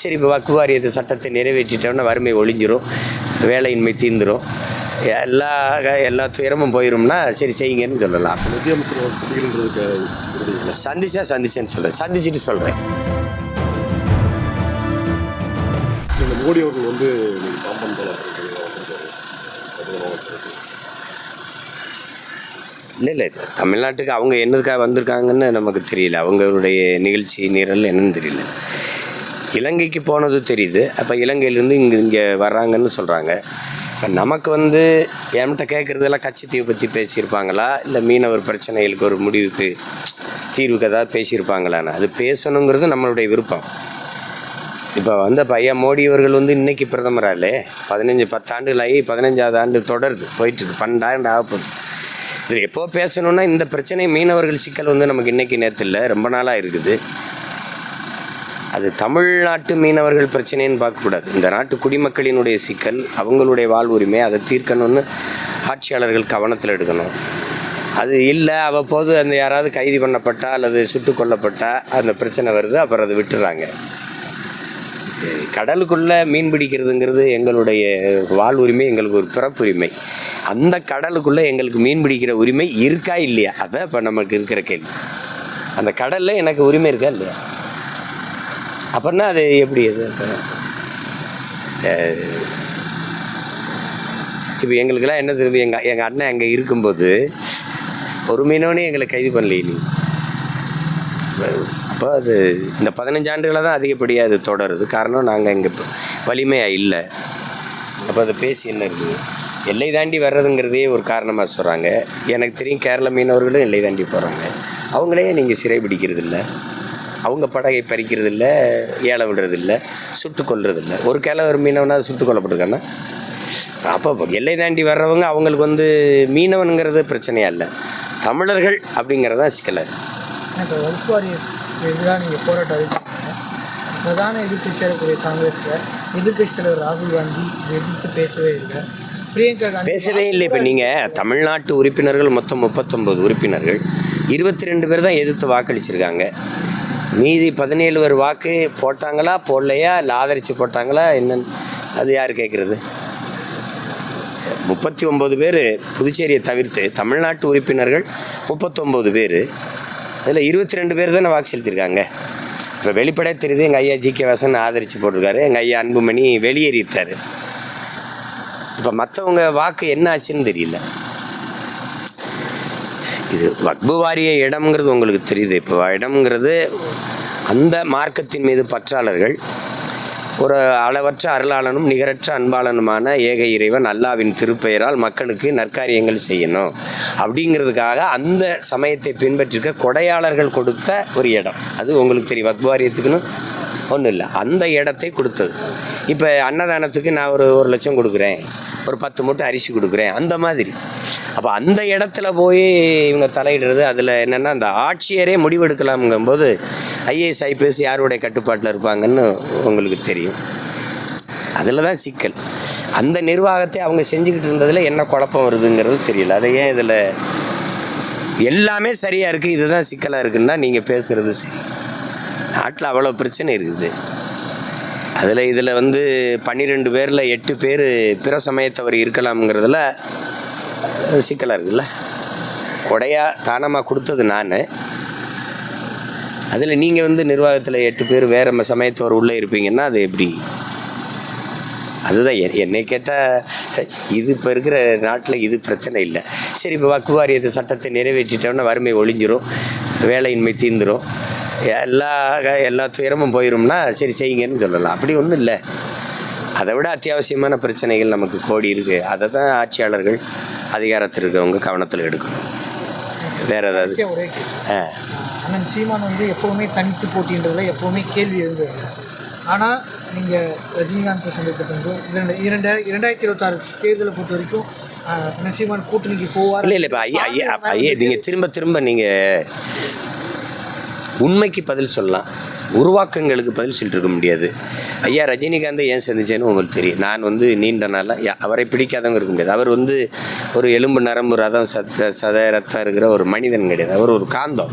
சரி இப்போ வக்கு வாரியத்து சட்டத்தை நிறைவேற்றிட்டோம்னா வறுமை ஒழிஞ்சிரும் வேலையின்மை தீந்துரும். எல்லா எல்லா துயரமும் போயிரும்னா சரி செய்யுங்கன்னு சொல்லலாம். விருதுங்களா சந்திச்சா சந்திச்சேன்னு சொல்கிறேன் சந்திச்சுட்டு சொல்கிறேன் மோடி அவர்கள் வந்து இல்லை இல்லை தமிழ்நாட்டுக்கு அவங்க என்னதுக்காக வந்திருக்காங்கன்னு நமக்கு தெரியல. அவங்களுடைய நிகழ்ச்சி நிரல் என்னன்னு தெரியல. இலங்கைக்கு போனது தெரியுது. அப்போ இலங்கையிலேருந்து இங்கே இங்கே வர்றாங்கன்னு சொல்கிறாங்க இப்போ நமக்கு வந்து என்கிட்ட கேட்குறதெல்லாம் கட்சித்தீவை பற்றி பேசியிருப்பாங்களா? இல்லை மீனவர் பிரச்சனைகளுக்கு ஒரு முடிவுக்கு தீர்வுக்கு ஏதாவது பேசியிருப்பாங்களான்னு அது பேசணுங்கிறது நம்மளுடைய விருப்பம். இப்போ வந்த பையன் மோடி அவர்கள் வந்து இன்றைக்கி பிரதமராலே பதினஞ்சு பத்தாண்டுகள் ஆகி பதினஞ்சாவது ஆண்டு தொடருது. போயிட்டுருக்கு பன்னெண்டாண்டு ஆக போகுது. இது எப்போ பேசணுன்னா இந்த பிரச்சனை மீனவர்கள் சிக்கல் வந்து நமக்கு இன்றைக்கி நேற்று இல்லை. ரொம்ப நாளாக இருக்குது. அது தமிழ்நாட்டு மீனவர்கள் பிரச்சனைன்னு பார்க்கக்கூடாது. இந்த நாட்டு குடிமக்களினுடைய சிக்கல் அவங்களுடைய வாழ்வுரிமை அதை தீர்க்கணும்னு ஆட்சியாளர்கள் கவனத்தில் எடுக்கணும். அது இல்லை அவ்வப்போது அந்த யாராவது கைது பண்ணப்பட்டா அல்லது சுட்டு கொல்லப்பட்டா அந்த பிரச்சனை வருது அப்புறம் அதை விட்டுறாங்க. கடலுக்குள்ளே மீன் பிடிக்கிறதுங்கிறது எங்களுடைய வாழ்வுரிமை எங்களுக்கு ஒரு பிறப்புரிமை. அந்த கடலுக்குள்ளே எங்களுக்கு மீன் பிடிக்கிற உரிமை இருக்கா இல்லையா? அதான் இப்போ நமக்கு இருக்கிற கேள்வி. அந்த கடலில் எனக்கு உரிமை இருக்கா இல்லையா? அப்படின்னா அது எப்படி அது? இப்போ எங்களுக்கெல்லாம் என்ன தெரியும் எங்கள் எங்கள் அண்ணன் அங்கே இருக்கும்போது ஒரு மீனவனே எங்களை கைது பண்ணலையே நீ. அப்போ அது இந்த பதினஞ்சு ஆண்டுகளாக தான் அதிகப்படியாக அது தொடருது. காரணம் நாங்கள் இங்கே வலிமையாக இல்லை. அப்போ அதை பேசி என்ன இருக்குது? எல்லை தாண்டி வர்றதுங்கிறதே ஒரு காரணமாக சொல்கிறாங்க எனக்கு தெரியும் கேரள மீனவர்களும் எல்லை தாண்டி போகிறாங்க அவங்களே நீங்கள் சிறை இல்லை அவங்க படகை பறிக்கிறது இல்லை ஏலம் விடுறது இல்லை சுட்டு கொல்றது இல்லை ஒரு கேரள ஒரு மீனவனாவது சுட்டு கொல்லப்பட்டிருக்கானா அப்போ எல்லை தாண்டி வர்றவங்க அவங்களுக்கு வந்து மீனவனுங்கிறது பிரச்சனையா இல்லை. தமிழர்கள் அப்படிங்கிறது தான் சிக்கலாக எதிராக நீங்கள் போராட்டம் பிரதான எதிர்க்கட்சியாக இருக்கக்கூடிய காங்கிரஸில் எதிர்க்கட்சி தலைவர் ராகுல் காந்தி எதிர்த்து பேசவே இல்லை. பிரியங்கா காந்தி பேசவே இல்லை. இப்போ நீங்கள் தமிழ்நாட்டு உறுப்பினர்கள் மொத்தம் முப்பத்தொம்பது உறுப்பினர்கள். இருபத்தி ரெண்டு பேர் தான் எதிர்த்து வாக்களிச்சிருக்காங்க. மீதி பதினேழு பேர் வாக்கு போட்டாங்களா போடலையா இல்லை ஆதரித்து போட்டாங்களா என்னன்னு அது யார் கேட்குறது? முப்பத்தி ஒம்பது பேர் புதுச்சேரியை தவிர்த்து தமிழ்நாட்டு உறுப்பினர்கள் முப்பத்தொம்பது பேர். அதில் இருபத்தி ரெண்டு பேர் தானே வாக்கு செலுத்தியிருக்காங்க. இப்போ வெளிப்படையாக தெரியுது எங்கள் ஐயா ஜி கே வாசன் ஆதரித்து போட்டிருக்காரு எங்கள் ஐயா அன்புமணி வெளியேறிட்டார். இப்போ மற்றவங்க வாக்கு என்ன ஆச்சுன்னு தெரியல. இது வக்பு வாரிய இடம்ங்கிறது உங்களுக்கு தெரியுது. இப்போ இடம்ங்கிறது அந்த மார்க்கத்தின் மீது பற்றாளர்கள் ஒரு அளவற்ற அருளாளனும் நிகரற்ற அன்பாளனுமான ஏக இறைவன் அல்லாவின் திருப்பெயரால் மக்களுக்கு நற்காரியங்கள் செய்யணும். அப்படிங்கிறதுக்காக அந்த சமயத்தை பின்பற்றிருக்க கொடையாளர்கள் கொடுத்த ஒரு இடம். அது உங்களுக்கு தெரியும். வக்பு வாரியத்துக்குன்னு ஒன்றும் இல்லை அந்த இடத்தை கொடுத்தது. இப்போ அன்னதானத்துக்கு நான் ஒரு ஒரு லட்சம் கொடுக்குறேன். ஒரு பத்து மூட்டை அரிசி கொடுக்குறேன். அந்த மாதிரி. அப்போ அந்த இடத்துல போய் இவங்க தலையிடுறது அதில் என்னென்னா அந்த ஆட்சியரே முடிவெடுக்கலாம்ங்கும்போது ஐஏஎஸ் ஐபிஎஸ் யாருடைய கட்டுப்பாட்டில் இருப்பாங்கன்னு உங்களுக்கு தெரியும். அதில் தான் சிக்கல். அந்த நிர்வாகத்தை அவங்க செஞ்சுக்கிட்டு இருந்ததில் என்ன குழப்பம் வருதுங்கிறது தெரியல. அதை ஏன் இதில் எல்லாமே சரியாக இருக்குது இதுதான் சிக்கலாக இருக்குன்னா நீங்கள் பேசுகிறது சரி. நாட்டில் அவ்வளோ பிரச்சனை இருக்குது. அதில் இதில் வந்து பன்னிரெண்டு பேரில் எட்டு பேர் பிற சமயத்தவர் இருக்கலாம்ங்கிறதுல சிக்கலாக இருக்குல்ல? கொடையாக தானமாக கொடுத்தது நான். அதில் நீங்கள் வந்து நிர்வாகத்தில் எட்டு பேர் வேறு சமயத்தவர் உள்ளே இருப்பீங்கன்னா அது எப்படி? அதுதான் என்- என்னை கேட்டால் இது இப்போ இருக்கிற நாட்டில் இது பிரச்சனை இல்லை. சரி இப்போ வக்குவாரியத்தை சட்டத்தை நிறைவேற்றிட்டோம்னா வறுமை ஒழிஞ்சிரும் வேலையின்மை தீர்ந்துடும் எல்லா எல்லா துயரமும் போயிரும்னா சரி செய்யுங்கன்னு சொல்லலாம். அப்படி ஒன்றும் இல்லை. அதை விட அத்தியாவசியமான பிரச்சனைகள் நமக்கு கோடி இருக்குது அதை தான் ஆட்சியாளர்கள் அதிகாரத்தில் இருக்கவங்க கவனத்தில் எடுக்கணும். வேறு ஏதாவது? ஆ. அண்ணன் சீமான் வந்து எப்போவுமே தனித்து போட்டின்றதுல எப்போவுமே கேள்வி இருந்தது ஆனால் நீங்கள் ரஜினிகாந்த் சந்தித்த பின்பு இரண்டு இரண்டு இரண்டாயிரத்தி இருபத்தாறு தேர்தலை பொறுத்த வரைக்கும் அண்ணன் சீமான் கூட்டணிக்கு போவார். இல்லை இல்லை இப்போ ஐயா ஐயா நீங்கள் திரும்ப திரும்ப நீங்கள் உண்மைக்கு பதில் சொல்லலாம். உருவாக்கங்களுக்கு பதில் சொல்லிட்டு இருக்க முடியாது. ஐயா ரஜினிகாந்தை ஏன் சந்திச்சேன்னு உங்களுக்கு தெரியும். நான் வந்து நீண்ட நாளாக அவரை பிடிக்காதவங்க இருக்க முடியாது. அவர் வந்து ஒரு எலும்பு நரம்பு ரதம் சத்த சத ரத்தம் இருக்கிற ஒரு மனிதன் கிடையாது. அவர் ஒரு காந்தம்.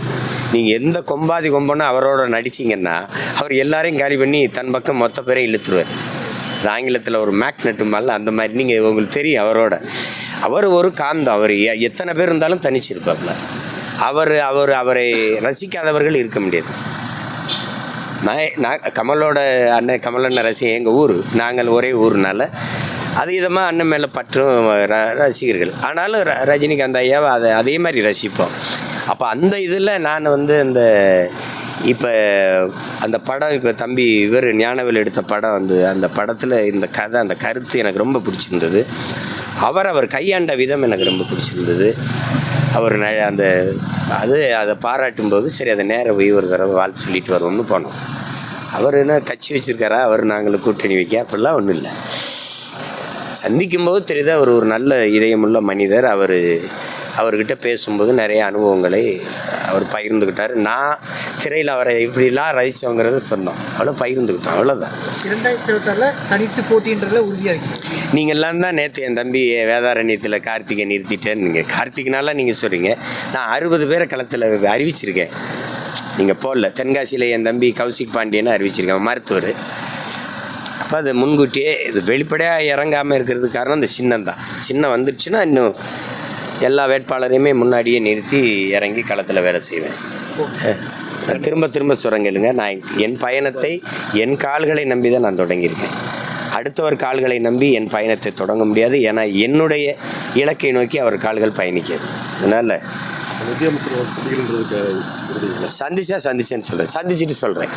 நீங்கள் எந்த கொம்பாதி கொம்பனும் அவரோட நடிச்சிங்கன்னா அவர் எல்லாரையும் காலி பண்ணி தன் பக்கம் மொத்த பேரையும் இழுத்துருவார். ஆங்கிலத்தில் ஒரு மேக்னெட்டு மாதிரில அந்த மாதிரி நீங்கள் உங்களுக்கு தெரியும் அவரோட. அவர் ஒரு காந்தம். அவர் எ- எத்தனை பேர் இருந்தாலும் தனிச்சிருப்பாப்ல. அவர் அவர் அவரை ரசிக்காதவர்கள் இருக்க முடியாது. நான் நான் கமலோட அண்ணன் கமல் அண்ணன் ரசிகன் எங்கள் ஊர். நாங்கள் ஒரே ஊர்னால அதீதமாக அண்ணன் மேலே பற்றும் ர- ரசிகர்கள். ஆனாலும் ர ரஜினிகாந்த் ஐயாவை அதை அதே மாதிரி ரசிப்போம். அப்போ அந்த இதில் நான் வந்து அந்த இப்போ அந்த படம் இப்போ தம்பி இவர் ஞானவேல் எடுத்த படம் வந்து அந்த படத்தில் இந்த கதை அந்த கருத்து எனக்கு ரொம்ப பிடிச்சிருந்தது. அவர் அவர் கையாண்ட விதம் எனக்கு ரொம்ப பிடிச்சிருந்தது. அவர் ந- அந்த அது அதை பாராட்டும் போது சரி அதை நேராக போய் ஒரு தடவை வாழ்த்து சொல்லிட்டு வருவோம்னு போனோம். அவர் என்ன கட்சி வச்சுருக்காரா? அவர் நாங்களும் கூட்டணி வைக்க? அப்படிலாம் ஒன்றும் இல்லை. சந்திக்கும் போது தெரியுது அவர் ஒரு நல்ல இதயமுள்ள மனிதர். அவர் அவர்கிட்ட பேசும்போது நிறைய அனுபவங்களை அவர் பகிர்ந்துக்கிட்டார் நான் திரையில் அவரை இப்படிலாம் ரசித்தவங்கிறத சொன்னோம். அவ்வளோ பகிர்ந்துக்கிட்டோம் அவ்வளோதான். இரண்டாயிரத்தி இருபத்தாறில் தனித்து போட்டின்றதுல உறுதியாக இருக்கு நீங்கள் எல்லாம் தான் நேற்று என் தம்பி வேதாரண்யத்தில் கார்த்திகை நிறுத்திட்டேன்னு நீங்கள் கார்த்திக்னால நீங்கள் சொல்கிறீங்க நான் அறுபது பேரை களத்தில் அறிவிச்சிருக்கேன். நீங்கள் போடல. தென்காசியில் என் தம்பி கௌசிக் பாண்டியனை அறிவிச்சிருக்கேன் மருத்துவர். அப்போ அது முன்கூட்டியே இது வெளிப்படையாக இறங்காமல் இருக்கிறதுக்கு காரணம் இந்த சின்னம் தான். சின்னம் வந்துடுச்சுன்னா இன்னும் எல்லா வேட்பாளரையுமே முன்னாடியே நிறுத்தி இறங்கி களத்தில் வேலை செய்வேன். திரும்ப திரும்ப சுரங்கலுங்க நான் என் பயணத்தை என் கால்களை நம்பி தான் நான் தொடங்கியிருக்கேன். அடுத்தவர் கால்களை நம்பி என் பயணத்தை தொடங்க முடியாது. ஏன்னா என்னுடைய இலக்கை நோக்கி அவர் கால்கள் பயணிக்கிறது. அதனால் சந்திச்சா சந்திச்சேன்னு சொல்கிறேன் சந்திச்சுட்டு சொல்கிறேன்